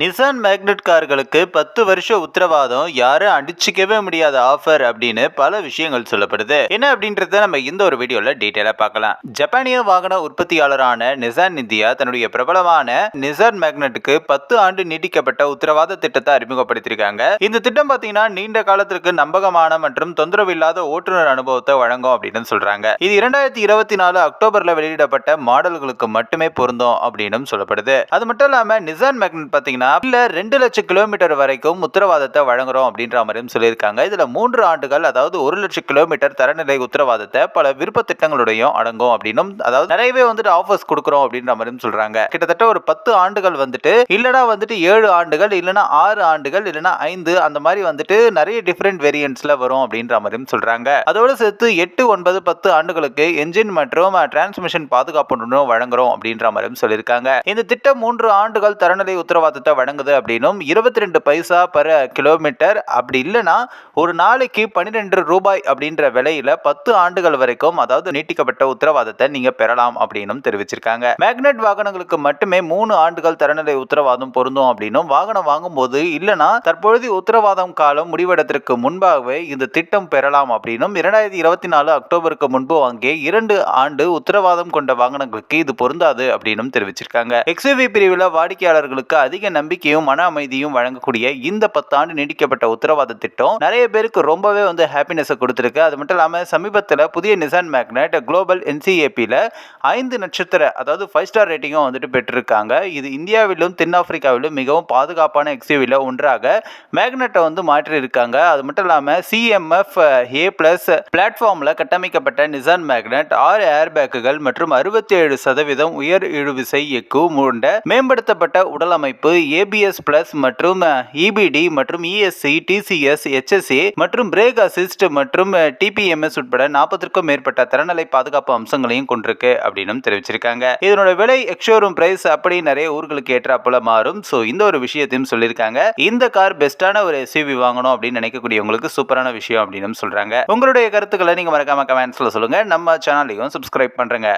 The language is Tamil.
நிசான் மேக்னெட் கார்களுக்கு பத்து வருஷ உத்தரவாதம் யாரும் அடிச்சுக்கவே முடியாத ஆஃபர் அப்படின்னு பல விஷயங்கள் சொல்லப்படுது. என்ன அப்படின்றத நம்ம இந்த ஒரு வீடியோல டீட்டெயிலா பார்க்கலாம். ஜப்பானிய வாகன உற்பத்தியாளரான நிசான் இந்தியா தன்னுடைய பிரபலமான நிசான் மேக்னெட்டுக்கு பத்து ஆண்டு நீட்டிக்கப்பட்ட உத்தரவாத திட்டத்தை அறிமுகப்படுத்தியிருக்காங்க. இந்த திட்டம் பார்த்தீங்கன்னா நீண்ட காலத்திற்கு நம்பகமான மற்றும் தொந்தரவு இல்லாத ஓட்டுநர் அனுபவத்தை வழங்கும் அப்படின்னு சொல்றாங்க. இது இரண்டாயிரத்தி இருபத்தி நாலு அக்டோபர்ல வெளியிடப்பட்ட மாடல்களுக்கு மட்டுமே பொருந்தும் அப்படின்னு சொல்லப்படுது. அது மட்டும் இல்லாம நிசான் மேக்னெட் பார்த்தீங்கன்னா இல்லை ரெண்டு லட்சம் கிலோமீட்டர் வரைக்கும் உத்தரவாதத்தை வழங்குறோம் அப்படின்ற மாதிரியும் சொல்லியிருக்காங்க. இதில் மூன்று ஆண்டுகள் அதாவது ஒரு லட்சம் கிலோமீட்டர் தரநிலை உத்தரவாதத்தை பல விருப்ப திட்டங்களுடையும் அடங்கும் அப்படின்னும் அதாவது நிறையவே வந்துட்டு ஆஃபர்ஸ் கொடுக்குறோம் அப்படின்ற மாதிரியும் சொல்கிறாங்க கிட்டத்தட்ட ஒரு பத்து ஆண்டுகள் வந்துட்டு இல்லைனா வந்துட்டு ஏழு ஆண்டுகள் இல்லைனா ஆறு ஆண்டுகள் இல்லைனா ஐந்து அந்த மாதிரி வந்துட்டு நிறைய டிஃப்ரெண்ட் வேரியன்ட்ஸில் வரும் அப்படின்ற மாதிரியும் சொல்கிறாங்க அதோடு சேர்த்து எட்டு ஒன்பது பத்து ஆண்டுகளுக்கு என்ஜின் மற்றும் டிரான்ஸ்மிஷன் பாதுகாப்பு வழங்குறோம் அப்படின்ற மாதிரியும் சொல்லியிருக்காங்க. இந்த திட்டம் மூன்று ஆண்டுகள் தரநிலை உத்தரவாதத்தை வழங்குது அப்படின்னும் இருபத்தி ரெண்டு பைசா பர் கிலோமீட்டர் அப்படி இல்லைன்னா ஒரு நாளைக்கு பன்னிரெண்டு ரூபாய் அப்படின்ற விலையில பத்து ஆண்டுகள் வரைக்கும் அதாவது நீட்டிக்கப்பட்ட உத்தரவாதத்தை நீங்க பெறலாம் அப்படின்னும் தெரிவிச்சிருக்காங்க. மேக்னெட் வாகனங்களுக்கு மட்டுமே மூணு ஆண்டுகள் தரநிலை உத்தரவாதம் பொருந்தும் அப்படின்னும் வாகனம் வாங்கும்போது இல்லைன்னா தற்பொழுது உத்தரவாதம் காலம் முடிவெடுத்திற்கு முன்பாகவே இந்த திட்டம் பெறலாம் அப்படின்னும் இரண்டாயிரத்தி இருபத்தி நாலு அக்டோபருக்கு முன்பு வாங்கிய இரண்டு ஆண்டு உத்தரவாதம் கொண்ட வாகனங்களுக்கு இது பொருந்தாது அப்படின்னும் தெரிவிச்சிருக்காங்க. எக்ஸ்யூவி பிரிவில் வாடிக்கையாளர்களுக்கு அதிக நம்பிக்கையும் மன அமைதியும் வழங்கக்கூடிய இந்த பத்தாண்டு நீடிக்கப்பட்ட உத்தரவாத திட்டம் நிறைய பேருக்கு ரொம்பவே வந்து ஹாப்பினஸை கொடுத்துருக்கு. அது மட்டும் இல்லாமல் சமீபத்தில் புதிய நிசான் மேக்னெட் குளோபல் என்சிஏபியில் ஐந்து நட்சத்திர அதாவது ஃபைவ் ஸ்டார் ரேட்டிங்கும் வந்துட்டு பெற்றிருக்காங்க. இது இந்தியாவிலும் தென்னாப்பிரிக்காவிலும் மிகவும் பாதுகாப்பான எக்ஸ்யூவியில் ஒன்றாக மேக்னெட்டை வந்து மாற்றியிருக்காங்க. அது மட்டும் இல்லாமல் சிஎம்எஃப் ஏ பிளஸ் பிளாட்ஃபார்மில் கட்டமைக்கப்பட்ட நிசான் மேக்னெட் ஆறு ஏர் பேக்குகள் மற்றும் அறுபத்தி ஏழு சதவீதம் உயர் இழுவிசை எக்கு மூண்ட மேம்படுத்தப்பட்ட உடலமைப்பு ஏபிஎஸ் பிளஸ் மற்றும் இபிடி மற்றும் இஎஸ்சி டிசிஎஸ் எச்எஸ்சி மற்றும் பிரேக் அசிஸ்ட் மற்றும் டிபிஎம்எஸ் உட்பட நாற்பத்திற்கும் மேற்பட்ட தரநிலை பாதுகாப்பு அம்சங்களையும் கொண்டிருக்கு அப்படின்னு தெரிவிச்சிருக்காங்க. இதனோட விலை எக்ஷோரூம் பிரைஸ் அப்படி நிறைய ஊர்களுக்கு ஏற்றாப்புல மாறும். ஸோ இந்த ஒரு விஷயத்தையும் சொல்லியிருக்காங்க. இந்த கார் பெஸ்ட்டான ஒரு எஸ்யூவி வாங்கணும் அப்படின்னு நினைக்கக்கூடியவங்களுக்கு சூப்பரான விஷயம் அப்படின்னு சொல்றாங்க. உங்களுடைய கருத்துக்களை நீங்க மறக்காம கமெண்ட்ஸ்ல சொல்லுங்க. நம்ம சேனலையும் சப்ஸ்கிரைப் பண்றேங்க.